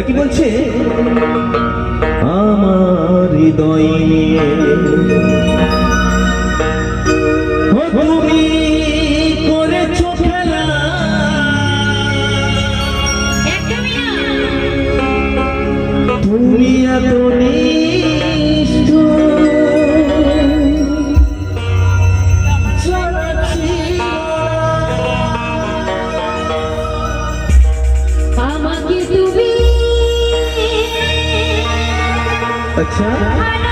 কি বলছে? আমার হৃদয় তুমি করেছ তুমি আমাকে তুমি আচ্ছা ভালো